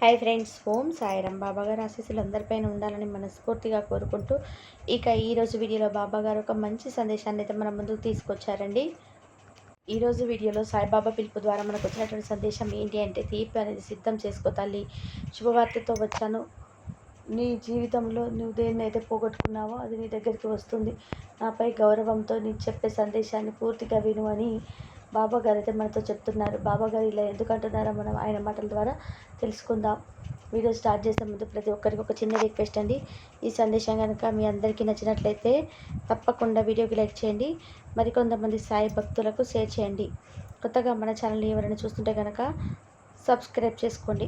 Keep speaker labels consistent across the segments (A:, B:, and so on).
A: Hi friends Om Sairam Baba గారు ఆశీస్సులు అందరిపైన ఉండాలని మనస్ఫూర్తిగా కోరుకుంటూ ఇక ఈరోజు వీడియోలో బాబా గారు ఒక మంచి సందేశాన్ని అయితే మన ముందుకు తీసుకొచ్చారండి. ఈరోజు వీడియోలో సాయిబాబా పిలుపు ద్వారా మనకు వచ్చినటువంటి సందేశం ఏంటి అంటే తీర్పు అనేది సిద్ధం చేసుకో తల్లి. శుభవార్తతో వచ్చాను. నీ జీవితంలో నువ్వు దేన్నైతే పోగొట్టుకున్నావో అది నీ దగ్గరికి వస్తుంది. నాపై గౌరవంతో నీ చెప్పే సందేశాన్ని పూర్తిగా విను అని బాబా గారు అయితే మనతో చెప్తున్నారు. బాబా గారు ఇలా ఎందుకు అంటున్నారో మనం ఆయన మాటల ద్వారా తెలుసుకుందాం. వీడియో స్టార్ట్ చేసే ముందు ప్రతి ఒక్కరికి ఒక చిన్న రిక్వెస్ట్ అండి. ఈ సందేశం కనుక మీ అందరికీ నచ్చినట్లయితే తప్పకుండా వీడియోకి లైక్ చేయండి. మరికొంతమంది సాయి భక్తులకు షేర్ చేయండి. కొత్తగా మన ఛానల్ని ఎవరైనా చూస్తుంటే కనుక సబ్స్క్రైబ్ చేసుకోండి.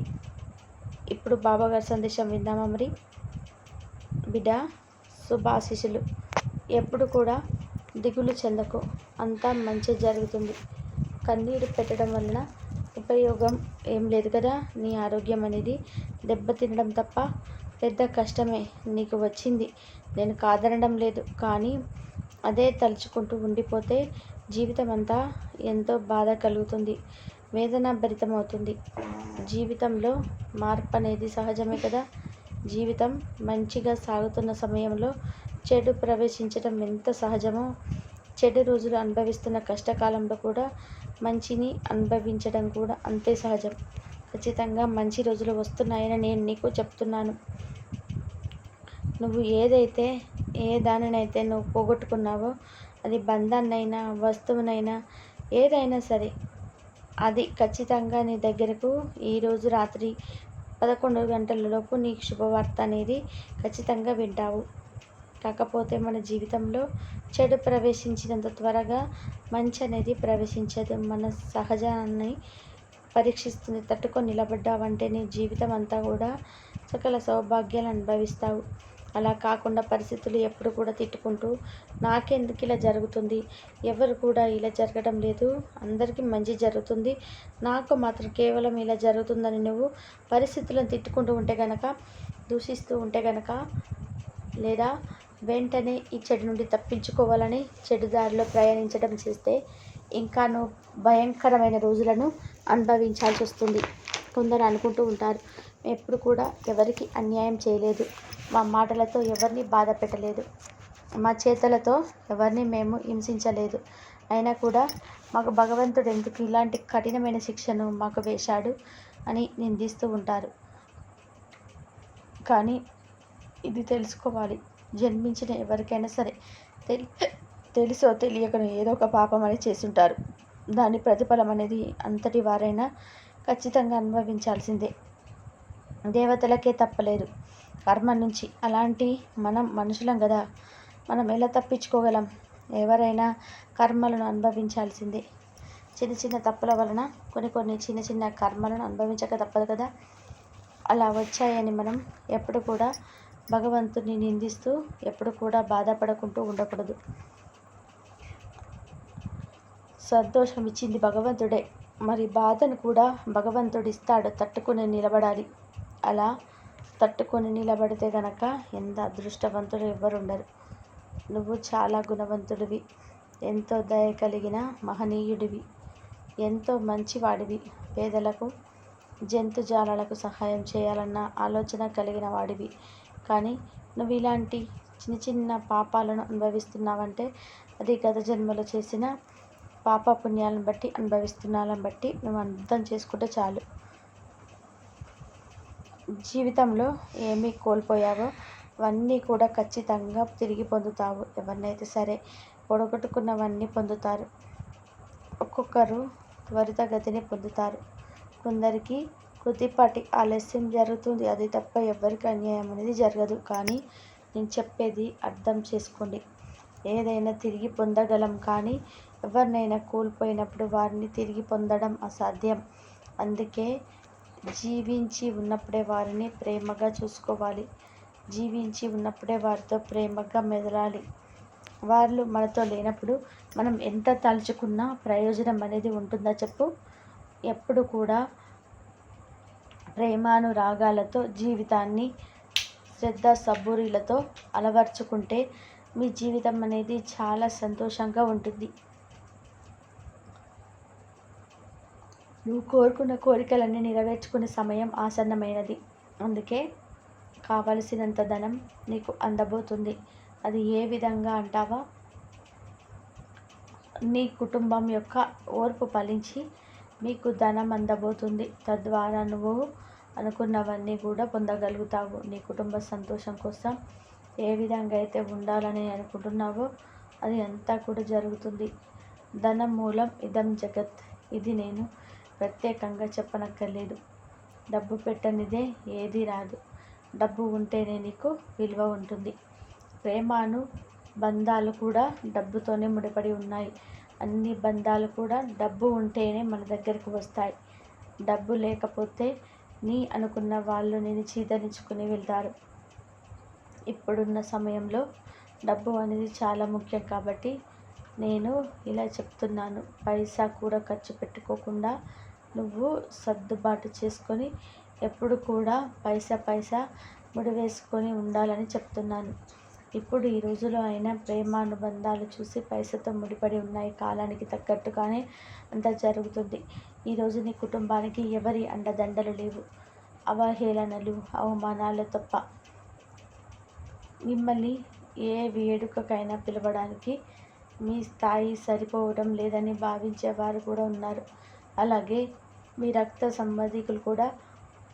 A: ఇప్పుడు బాబా గారి సందేశం విందామా మరి? బిడ్డ శుభాశిషులు ఎప్పుడు కూడా దిగులు చెందకు. అంతా మంచి జరుగుతుంది. కన్నీరు పెట్టడం వలన ఉపయోగం ఏం లేదు కదా? నీ ఆరోగ్యం అనేది దెబ్బతినడం తప్ప పెద్ద కష్టమే. నీకు వచ్చింది. నేను కాదనడం లేదు. కానీ అదే తలుచుకుంటూ ఉండిపోతే జీవితం అంతా ఎంతో బాధ కలుగుతుంది. వేదన భరితమవుతుంది జీవితంలో మార్పు అనేది సహజమే కదా? జీవితం మంచిగా సాగుతున్న సమయంలో చెడు ప్రవేశించడం ఎంత సహజమో చెడు రోజులు అనుభవిస్తున్న కష్టకాలంలో కూడా మంచిని అనుభవించడం కూడా అంతే సహజం. ఖచ్చితంగా మంచి రోజులు వస్తున్నాయని నేను నీకు చెప్తున్నాను. నువ్వు ఏదైతే ఏ దానినైతే నువ్వు పోగొట్టుకున్నావో అది బంధాన్నైనా వస్తువునైనా ఏదైనా సరే అది ఖచ్చితంగా నీ దగ్గరకు ఈరోజు రాత్రి పదకొండు గంటలలోపు నీకు శుభవార్త అనేది ఖచ్చితంగా వింటావు. కాకపోతే మన జీవితంలో చెడు ప్రవేశించినంత త్వరగా మంచి అనేది ప్రవేశించదు. మన సహజాన్ని పరీక్షిస్తుంది. తట్టుకొని నిలబడ్డావంటే నీ జీవితం అంతా కూడా సకల సౌభాగ్యాలు అనుభవిస్తావు. అలా కాకుండా పరిస్థితులు ఎప్పుడు కూడా తిట్టుకుంటూ నాకెందుకు ఇలా జరుగుతుంది? ఎవరు కూడా ఇలా జరగడం లేదు. అందరికీ మంచి జరుగుతుంది. నాకు మాత్రం కేవలం ఇలా జరుగుతుందని నువ్వు పరిస్థితులను తిట్టుకుంటూ ఉంటే గనక దూషిస్తూ ఉంటే గనక లేదా వెంటనే ఈ చెడు నుండి తప్పించుకోవాలని చెడు దారిలో ప్రయాణించడం చేస్తే ఇంకా నువ్వు భయంకరమైన రోజులను అనుభవించాల్సి వస్తుంది. కొందరు అనుకుంటూ ఉంటారు ఎప్పుడు కూడా ఎవరికి అన్యాయం చేయలేదు. మా మాటలతో ఎవరిని బాధ పెట్టలేదు. మా చేతులతో ఎవరిని మేము హింసించలేదు. అయినా కూడా మాకు భగవంతుడు ఎందుకు ఇలాంటి కఠినమైన శిక్షను మాకు వేశాడు అని నిందిస్తూ ఉంటారు. కానీ ఇది తెలుసుకోవాలి. జన్మించిన ఎవరికైనా సరే తెలి తెలుసో తెలియకను ఏదో ఒక పాపం అని చేసుంటారు. దాని ప్రతిఫలం అనేది అంతటి వారైనా ఖచ్చితంగా అనుభవించాల్సిందే. దేవతలకే తప్పలేదు. కర్మ నుంచి అలాంటి మనం మనుషులం కదా మనం ఎలా తప్పించుకోగలం? ఎవరైనా కర్మలను అనుభవించాల్సిందే. చిన్న చిన్న తప్పుల వలన కొన్ని కొన్ని చిన్న చిన్న కర్మలను అనుభవించక తప్పదు కదా. అలా వచ్చాయని మనం ఎప్పుడు కూడా భగవంతుని నిందిస్తూ ఎప్పుడు కూడా బాధపడకుంటూ ఉండకూడదు. సంతోషం ఇచ్చింది భగవంతుడే. మరి బాధను కూడా భగవంతుడు ఇస్తాడు తట్టుకుని నిలబడాలి. అలా తట్టుకొని నిలబడితే గనక ఎంత అదృష్టవంతుడు ఎవ్వరు ఉండరు నువ్వు చాలా గుణవంతుడివి. ఎంతో దయ కలిగిన మహనీయుడివి. ఎంతో మంచివాడివి. పేదలకు జంతుజాలాలకు సహాయం చేయాలన్న ఆలోచన కలిగిన వాడివి. కానీ నువ్వు ఇలాంటి చిన్న చిన్న పాపాలను అనుభవిస్తున్నావంటే అది గత జన్మలో చేసిన పాప పుణ్యాలను బట్టి అనుభవిస్తున్నాలను బట్టి నువ్వు అర్థం చేసుకుంటే చాలు. జీవితంలో ఏమీ కోల్పోయావో అవన్నీ కూడా ఖచ్చితంగా తిరిగి పొందుతావు. ఎవరినైతే సరే పొడగొట్టుకున్నవన్నీ పొందుతారు. ఒక్కొక్కరు త్వరితగతిని పొందుతారు. కొందరికి కొద్దిపాటి ఆలస్యం జరుగుతుంది. అది తప్ప ఎవరికి అన్యాయం అనేది జరగదు. కానీ నేను చెప్పేది అర్థం చేసుకోండి. ఏదైనా తిరిగి పొందగలం. కానీ ఎవరినైనా కోల్పోయినప్పుడు వారిని తిరిగి పొందడం అసాధ్యం. అందుకే జీవించి ఉన్నప్పుడే వారిని ప్రేమగా చూసుకోవాలి. జీవించి ఉన్నప్పుడే వారితో ప్రేమగా మెదలాలి. వాళ్ళు మనతో లేనప్పుడు మనం ఎంత తలుచుకున్నా ప్రయోజనం అనేది ఉంటుందా చెప్పు? ఎప్పుడు కూడా ప్రేమానురాగాలతో జీవితాన్ని శ్రద్ధ సబూరీలతో అలవర్చుకుంటే మీ జీవితం అనేది చాలా సంతోషంగా ఉంటుంది. నువ్వు కోరుకున్న కోరికలన్నీ నెరవేర్చుకునే సమయం ఆసన్నమైనది. అందుకే కావలసినంత ధనం నీకు అందబోతుంది. అది ఏ విధంగా అంటావా? నీ కుటుంబం యొక్క ఓర్పు ఫలించి మీకు ధనం అందబోతుంది. తద్వారా నువ్వు అనుకున్నవన్నీ కూడా పొందగలుగుతావు. నీ కుటుంబ సంతోషం కోసం ఏ విధంగా అయితే ఉండాలని అనుకుంటున్నావో అది అంతా కూడా జరుగుతుంది. ధనం మూలం ఇదం జగత్. ఇది నేను ప్రత్యేకంగా చెప్పనక్కర్లేదు. డబ్బు పెట్టనిదే ఏది రాదు. డబ్బు ఉంటేనే నీకు విలువ ఉంటుంది. ప్రేమాను బంధాలు కూడా డబ్బుతోనే ముడిపడి ఉన్నాయి. అన్ని బంధాలు కూడా డబ్బు ఉంటేనే మన దగ్గరకు వస్తాయి. డబ్బు లేకపోతే నీ అనుకున్న వాళ్ళు నేను చీదరించుకుని వెళ్తారు. ఇప్పుడున్న సమయంలో డబ్బు అనేది చాలా ముఖ్యం కాబట్టి నేను ఇలా చెప్తున్నాను. పైసా కూడా ఖర్చు పెట్టుకోకుండా నువ్వు సర్దుబాటు చేసుకొని ఎప్పుడు కూడా పైసా పైసా ముడివేసుకొని ఉండాలని చెప్తున్నాను. ఇప్పుడు ఈ రోజులో అయినా ప్రేమానుబంధాలు చూసి పైసతో ముడిపడి ఉన్నాయి కాలానికి తగ్గట్టుగానే అంతా జరుగుతుంది. ఈరోజు నీ కుటుంబానికి ఎవరి అండదండలు లేవు. అవహేళనలు అవమానాలు తప్ప. మిమ్మల్ని ఏ వేడుకకైనా పిలవడానికి మీ స్థాయి సరిపోవడం లేదని భావించేవారు కూడా ఉన్నారు. అలాగే మీ రక్త సంబంధికులు కూడా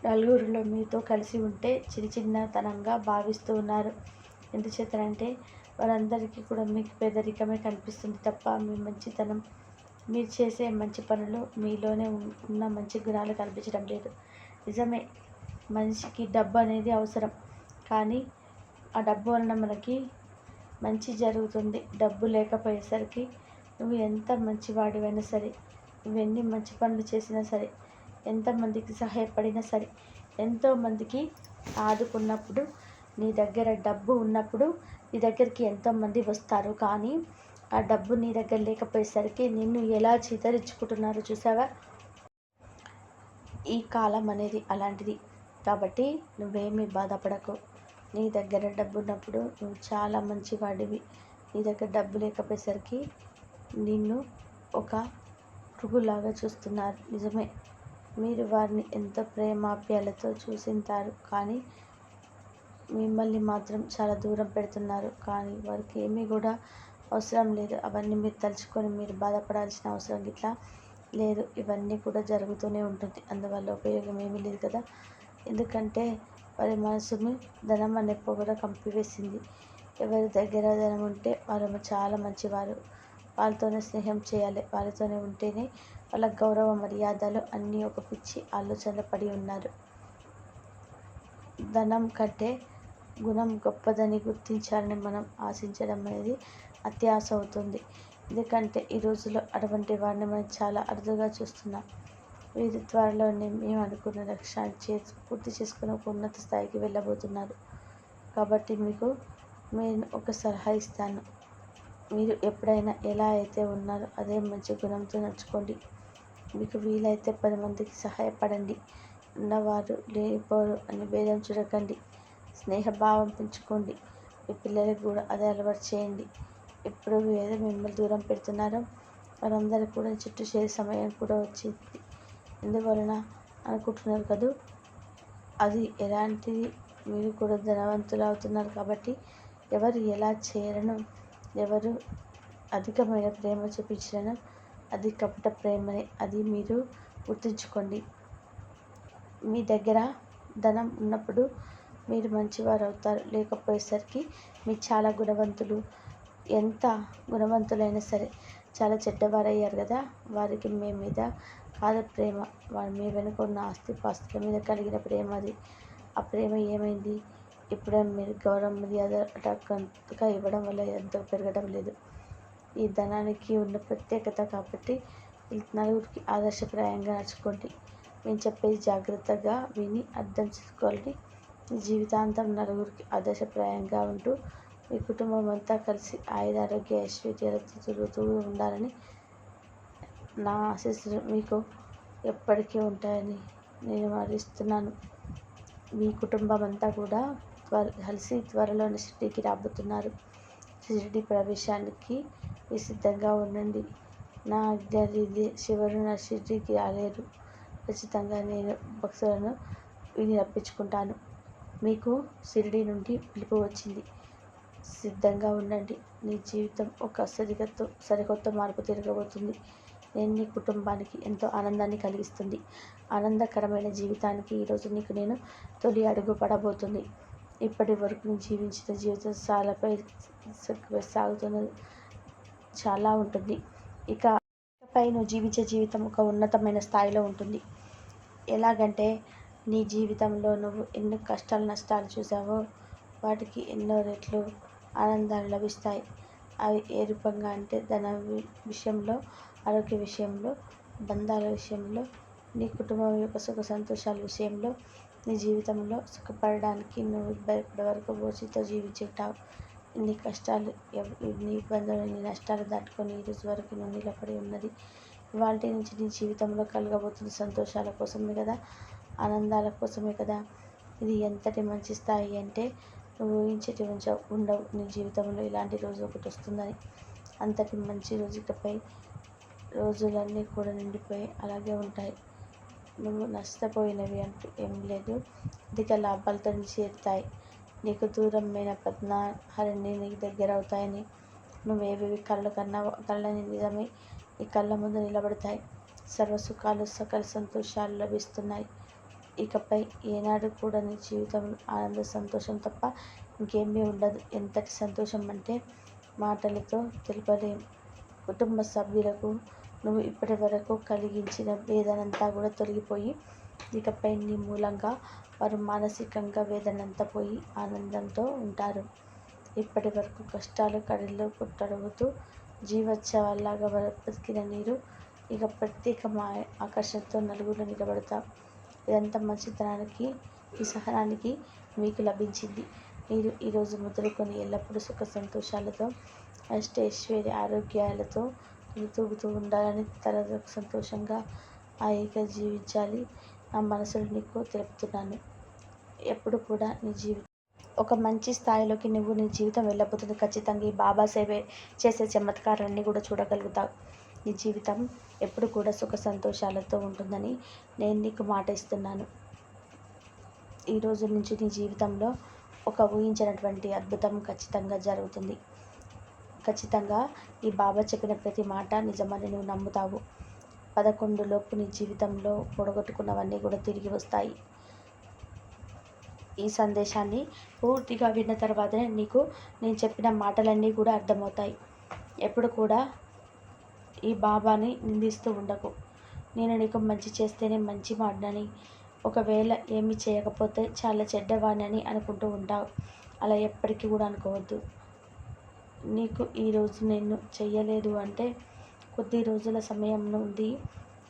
A: నలుగురిలో మీతో కలిసి ఉంటే చిన్న చిన్నతనంగా భావిస్తూ ఉన్నారు. ఎందుచేతనంటే వారందరికీ కూడా మీకు పేదరికమే కనిపిస్తుంది తప్ప మీ మంచితనం మీరు చేసే మంచి పనులు మీలోనే ఉన్న మంచి గుణాలు కనిపించడం లేదు. నిజమే మనిషికి డబ్బు అనేది అవసరం. కానీ ఆ డబ్బు వలన మనకి మంచి జరుగుతుంది. డబ్బు లేకపోయేసరికి నువ్వు ఎంత మంచివాడివైనా సరే నువ్వెన్ని మంచి పనులు చేసినా సరే ఎంతమందికి సహాయపడినా సరే ఎంతోమందికి ఆదుకున్నప్పుడు నీ దగ్గర డబ్బు ఉన్నప్పుడు నీ దగ్గరికి ఎంతోమంది వస్తారు. కానీ ఆ డబ్బు నీ దగ్గర లేకపోయేసరికి నిన్ను ఎలా చితరించుకుంటున్నారో చూసావా? ఈ కాలం అనేది అలాంటిది. కాబట్టి నువ్వేమీ బాధపడకు. నీ దగ్గర డబ్బు ఉన్నప్పుడు నువ్వు చాలా మంచివాడివి. నీ దగ్గర డబ్బు లేకపోయేసరికి నిన్ను ఒక పురుగులాగా చూస్తున్నారు. నిజమే. మీరు వారిని ఎంత ప్రేమాప్యాలతో చూసింటారు. కానీ మిమ్మల్ని మాత్రం చాలా దూరం పెడుతున్నారు. కానీ వారికి ఏమీ కూడా అవసరం లేదు. అవన్నీ మీరు తలుచుకొని మీరు బాధపడాల్సిన అవసరం ఇట్లా లేదు. ఇవన్నీ కూడా జరుగుతూనే ఉంటుంది. అందువల్ల ఉపయోగం ఏమీ లేదు కదా. ఎందుకంటే వారి మనసుని ధనం అనే పొగడ కంపివేసింది ఎవరి దగ్గర ధనం ఉంటే వారు చాలా మంచివారు. వాళ్ళతోనే స్నేహం చేయాలి. వాళ్ళతోనే ఉంటేనే వాళ్ళ గౌరవ మర్యాదలు అన్నీ ఒక పిచ్చి ఆలోచనలు పడి ఉన్నారు. ధనం కంటే గుణం గొప్పదని గుర్తించాలని మనం ఆశించడం అనేది అత్యాశ అవుతుంది. ఎందుకంటే ఈ రోజుల్లో అటువంటి వారిని మనం చాలా అరుదుగా చూస్తున్నాం. వీరి త్వరలోనే మేము అనుకున్న లక్ష్యాన్ని చే పూర్తి చేసుకుని ఒక ఉన్నత స్థాయికి వెళ్ళబోతున్నారు. కాబట్టి మీకు నేను ఒక సలహా ఇస్తాను. మీరు ఎప్పుడైనా ఎలా అయితే ఉన్నారో అదే మంచి గుణంతో నడుచుకోండి. మీకు వీలైతే పది మందికి సహాయపడండి. ఉన్నవారు లేనిపోరు అని భేదం చూడకండి. స్నేహభావం పెంచుకోండి. మీ పిల్లలకు కూడా అదే అలవాటు చేయండి. ఎప్పుడు ఏదో మిమ్మల్ని దూరం పెడుతున్నారో వారందరూ కూడా చుట్టూ చేరే సమయం కూడా వచ్చింది. ఎందువలన అనుకుంటున్నారు కదూ? అది ఎలాంటిది? మీరు కూడా ధనవంతులు అవుతున్నారు కాబట్టి ఎవరు ఎలా చేయరను ఎవరు అధికమైన ప్రేమ చూపించడం అది కపట ప్రేమనే. అది మీరు గుర్తుంచుకోండి. మీ దగ్గర ధనం ఉన్నప్పుడు మీరు మంచివారు అవుతారు. లేకపోయేసరికి మీరు చాలా గుణవంతులు ఎంత గుణవంతులైనా సరే చాలా చెడ్డవారయ్యారు కదా. వారికి మీ మీద కాదు ప్రేమ వారి మీ వెనుక ఉన్న ఆస్తి పాస్తుల మీద కలిగిన ప్రేమ అది. ఆ ప్రేమ ఏమైంది? ఇప్పుడే మీరు గౌరవం మర్యాద అంతగా ఇవ్వడం వల్ల ఎంతో పెరగడం లేదు. ఈ ధనానికి ఉన్న ప్రత్యేకత కాబట్టి నలుగురికి ఆదర్శప్రాయంగా నడుచుకోండి. మేము చెప్పేది జాగ్రత్తగా విని అర్థం చేసుకోవాలి. జీవితాంతం నలుగురికి ఆదర్శప్రాయంగా ఉంటూ మీ కుటుంబం అంతా కలిసి ఆయురారోగ్య ఐశ్వర్యాలతో తిరుగుతూ ఉండాలని నా ఆశీస్సులు మీకు ఎప్పటికీ ఉంటాయని నేను వారిస్తున్నాను. మీ కుటుంబం అంతా కూడా త్వర కలిసి త్వరలోని షిర్డీకి రాబోతున్నారు. షిరిడి ప్రవేశానికి సిద్ధంగా ఉండండి. నా ఆజ్ఞ శివరు నా షిరిడికి రాలేరు ఖచ్చితంగా నేను భక్తులను విని రప్పించుకుంటాను. మీకు షిరిడి నుండి పిలుపు వచ్చింది. సిద్ధంగా ఉండండి. నీ జీవితం ఒక సరికొత్త సరికొత్త మార్పు తిరగబోతుంది. నేను నీ కుటుంబానికి ఎంతో ఆనందాన్ని కలిగిస్తుంది. ఆనందకరమైన జీవితానికి ఈరోజు నీకు నేను తొలి అడుగు పడబోతుంది. ఇప్పటి వరకు నేను జీవించిన జీవితం సాలపై సాగుతున్నది చాలా ఉంటుంది. ఇక ఇకపై నువ్వు జీవించే జీవితం ఒక ఉన్నతమైన స్థాయిలో ఉంటుంది. ఎలాగంటే నీ జీవితంలో నువ్వు ఎన్ని కష్టాలు నష్టాలు చూసావో వాటికి ఎన్నో రెట్లు ఆనందాలు లభిస్తాయి. అవి ఏ రూపంగా అంటే ధన విషయంలో ఆరోగ్య విషయంలో బంధాల విషయంలో నీ కుటుంబం యొక్క సుఖ సంతోషాల విషయంలో నీ జీవితంలో సుఖపడడానికి నువ్వు ఇప్పటి వరకు ఓసితో జీవించుంటావు. ఇన్ని కష్టాలు ఇన్ని ఇబ్బందులు ఇన్ని నష్టాలు దాటుకొని ఈరోజు వరకు నువ్వు నిలబడి ఉన్నది. ఇవాళ నుంచి నీ జీవితంలో కలగబోతున్న సంతోషాల కోసమే కదా ఆనందాల కోసమే కదా? ఇది ఎంతటి మంచి స్థాయి అంటే నువ్వు ఊహించేటి ఉంచవు ఉండవు నీ జీవితంలో ఇలాంటి రోజు ఒకటి వస్తుందని. అంతటి మంచి రోజు ఇకపై రోజులన్నీ కూడా నిండిపోయి అలాగే ఉంటాయి. నువ్వు నష్టపోయినవి అంటూ ఏం లేదు. అధిక లాభాలతో చేరుతాయి నీకు దూరమైన పద్మహరిణి నీకు దగ్గర అవుతాయని. నువ్వేవేవి కళ్ళు కన్నావో కళ్ళని నిజమే నీ కళ్ళ ముందు నిలబడతాయి. సర్వసుఖాలు సకల సంతోషాలు లభిస్తున్నాయి. ఇకపై ఏనాడు కూడా నీ జీవితం ఆనంద సంతోషం తప్ప ఇంకేమీ ఉండదు. ఎంతటి సంతోషం అంటే మాటలతో తెలపలేం. కుటుంబ సభ్యులకు నువ్వు ఇప్పటి వరకు కలిగించిన వేదనంతా కూడా తొలగిపోయి ఇకపై నీ మూలంగా వారు మానసికంగా వేదనంతా పోయి ఆనందంతో ఉంటారు. ఇప్పటి వరకు కష్టాలు కడల్లో పుట్టడుగుతూ జీవోత్సవాల్లాగా బతికిన నీరు ఇక ప్రత్యేక ఆకర్షణతో నలుగురు నిలబడతాం. ఇదంతా మంచితనానికి ఈ సహనానికి మీకు లభించింది. మీరు ఈరోజు మొదలుకొని ఎల్లప్పుడూ సుఖ సంతోషాలతో అష్టైశ్వర్య ఆరోగ్యాలతో తూగుతూ ఉండాలని తల సంతోషంగా హాయిగా జీవించాలి నా మనసులో నీకు తెలుపుతున్నాను. ఎప్పుడు కూడా నీ జీవితం ఒక మంచి స్థాయిలోకి నువ్వు నీ జీవితం వెళ్ళబోతుంది. ఖచ్చితంగా ఈ బాబా చేసే చమత్కారాన్ని కూడా చూడగలుగుతావు. నీ జీవితం ఎప్పుడు కూడా సుఖ సంతోషాలతో ఉంటుందని నేను నీకు మాట ఇస్తున్నాను. ఈ రోజు నుంచి నీ జీవితంలో ఒక ఊహించినటువంటి అద్భుతం ఖచ్చితంగా జరుగుతుంది. ఖచ్చితంగా ఈ బాబా చెప్పిన ప్రతి మాట నిజమని నువ్వు నమ్ముతావు. పదకొండు లోపు నీ జీవితంలో పొడగొట్టుకున్నవన్నీ కూడా తిరిగి వస్తాయి. ఈ సందేశాన్ని పూర్తిగా విన్న తర్వాతనే నీకు నేను చెప్పిన మాటలన్నీ కూడా అర్థమవుతాయి. ఎప్పుడు కూడా ఈ బాబాని నిందిస్తూ ఉండకు. నేను నీకు మంచి చేస్తేనే మంచి మాటనని ఒకవేళ ఏమి చేయకపోతే చాలా చెడ్డవాణ్ణని అనుకుంటూ ఉంటావు. అలా ఎప్పటికీ కూడా అనుకోవద్దు. నీకు ఈరోజు నేను చెయ్యలేదు అంటే కొద్ది రోజుల సమయం ఉంది.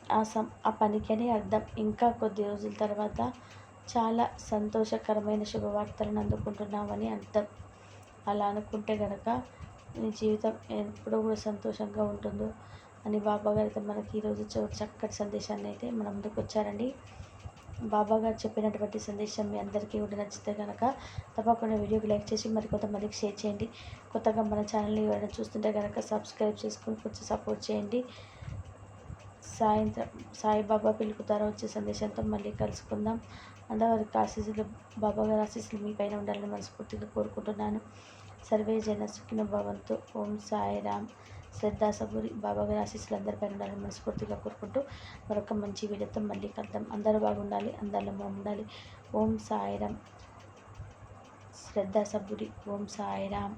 A: ఆ సం ఆ పనికని అర్థం. ఇంకా కొద్ది రోజుల తర్వాత చాలా సంతోషకరమైన శుభవార్తలను అందుకుంటున్నామని అర్థం. అలా అనుకుంటే కనుక నీ జీవితం ఎప్పుడూ కూడా సంతోషంగా ఉంటుందో అని బాబా గారు అయితే మనకి ఈరోజు చక్కటి సందేశాన్ని అయితే మన ముందుకు వచ్చారండి. బాబా గారు చెప్పినటువంటి సందేశం మీ అందరికీ కూడా నచ్చితే కనుక తప్పకుండా వీడియోకి లైక్ చేసి మరి కొంతమందికి షేర్ చేయండి. కొత్తగా మన ఛానల్ని ఎవరైనా చూస్తుంటే కనుక సబ్స్క్రైబ్ చేసుకుని కొంచెం సపోర్ట్ చేయండి. సాయంత్రం సాయిబాబా పిలుపు వచ్చే సందేశంతో మళ్ళీ కలుసుకుందాం. అందరికి ఆశీస్సులు బాబా గారి ఆశీస్సులు మీ పైన ఉండాలని మనస్ఫూర్తిగా కోరుకుంటున్నాను. సర్వే జన సుఖిన భవంతు. ఓం సాయిరామ్. శ్రద్ధా సబూరి బాబా గారి ఆశీస్సులు అందరిపైన ఉండాలని మనస్ఫూర్తిగా కోరుకుంటూ మరొక మంచి వీడియోతో మళ్ళీ కలుద్దాం. అందరూ బాగుండాలి అందరిలో ఉండాలి. ఓం సాయిరామ్. శ్రద్ధా సబూరి ఓం సాయిరామ్.